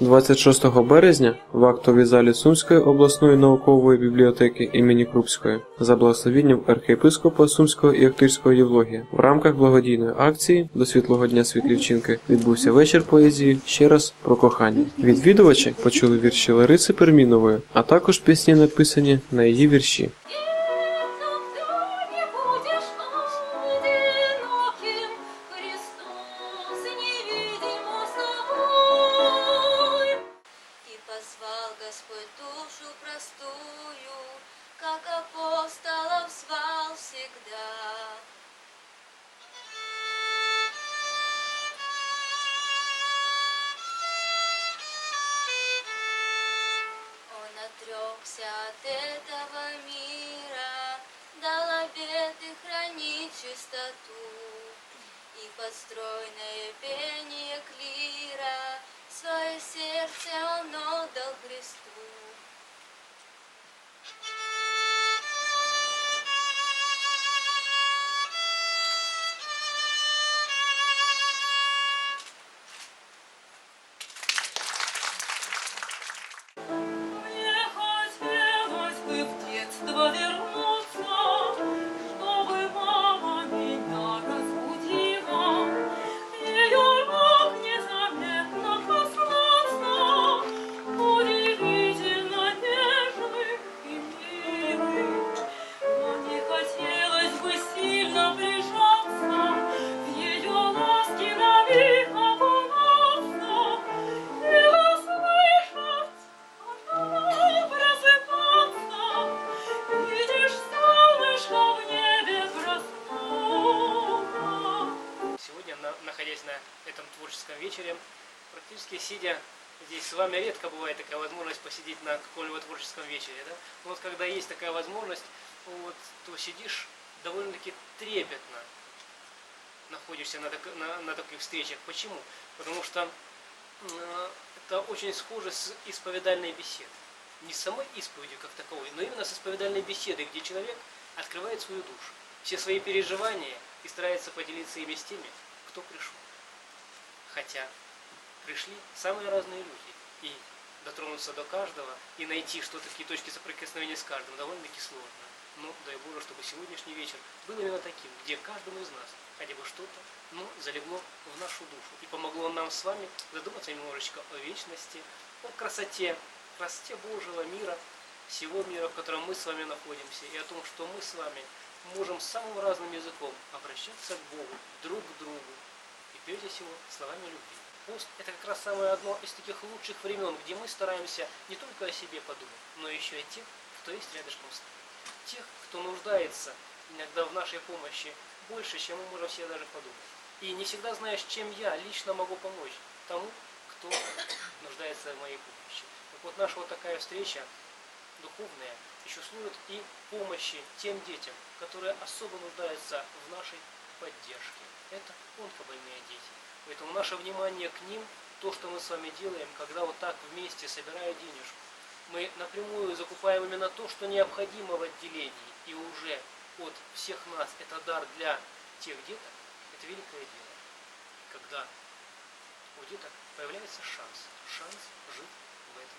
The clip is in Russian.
26 березня в актовій залі Сумської обласної наукової бібліотеки імені Крупської за благословінням архієпископа Сумського і Актирського Євлогія в рамках благодійної акції до світлого дня світлівчинки відбувся вечір поезії ще раз про кохання. Відвідувачі почули вірші Лариси Пермінової, а також пісні написані на її вірші. Всегда. Он отрекся от этого мира, дал обеты хранить чистоту. И подстройное пение клира свое сердце он отдал Христу. На этом творческом вечере, практически сидя здесь с вами, редко бывает такая возможность посидеть на каком-либо творческом вечере. Да? Но вот когда есть такая возможность, вот, то сидишь довольно-таки трепетно находишься на, так- на- на таких встречах. Почему? Потому что э, это очень схоже с исповедальной беседой. Не с самой исповедью как таковой, но именно с исповедальной беседой, где человек открывает свою душу, все свои переживания и старается поделиться ими с теми, кто пришел. Хотя пришли самые разные люди. И дотронуться до каждого и найти что-то, такие точки соприкосновения с каждым довольно-таки сложно. Но дай Боже, чтобы сегодняшний вечер был именно таким, где каждому из нас хотя бы что-то ну, залегло в нашу душу и помогло нам с вами задуматься немножечко о вечности, о красоте, красоте Божьего мира, всего мира, в котором мы с вами находимся, и о том, что мы с вами можем самым разным языком обращаться к Богу, друг к другу, прежде всего словами любви. Пост – это как раз самое одно из таких лучших времен, где мы стараемся не только о себе подумать, но еще и о тех, кто есть рядышком с нами. Тех, кто нуждается иногда в нашей помощи больше, чем мы можем себе даже подумать. И не всегда знаешь, чем я лично могу помочь тому, кто нуждается в моей помощи. Так вот, наша вот такая встреча духовная еще служит и помощи тем детям, которые особо нуждаются в нашей поддержке. Это онкобольные дети. Поэтому наше внимание к ним, то, что мы с вами делаем, когда вот так вместе собирая денежку, мы напрямую закупаем именно то, что необходимо в отделении, и уже от всех нас это дар для тех деток, это великое дело. Когда у деток появляется шанс, шанс жить в этом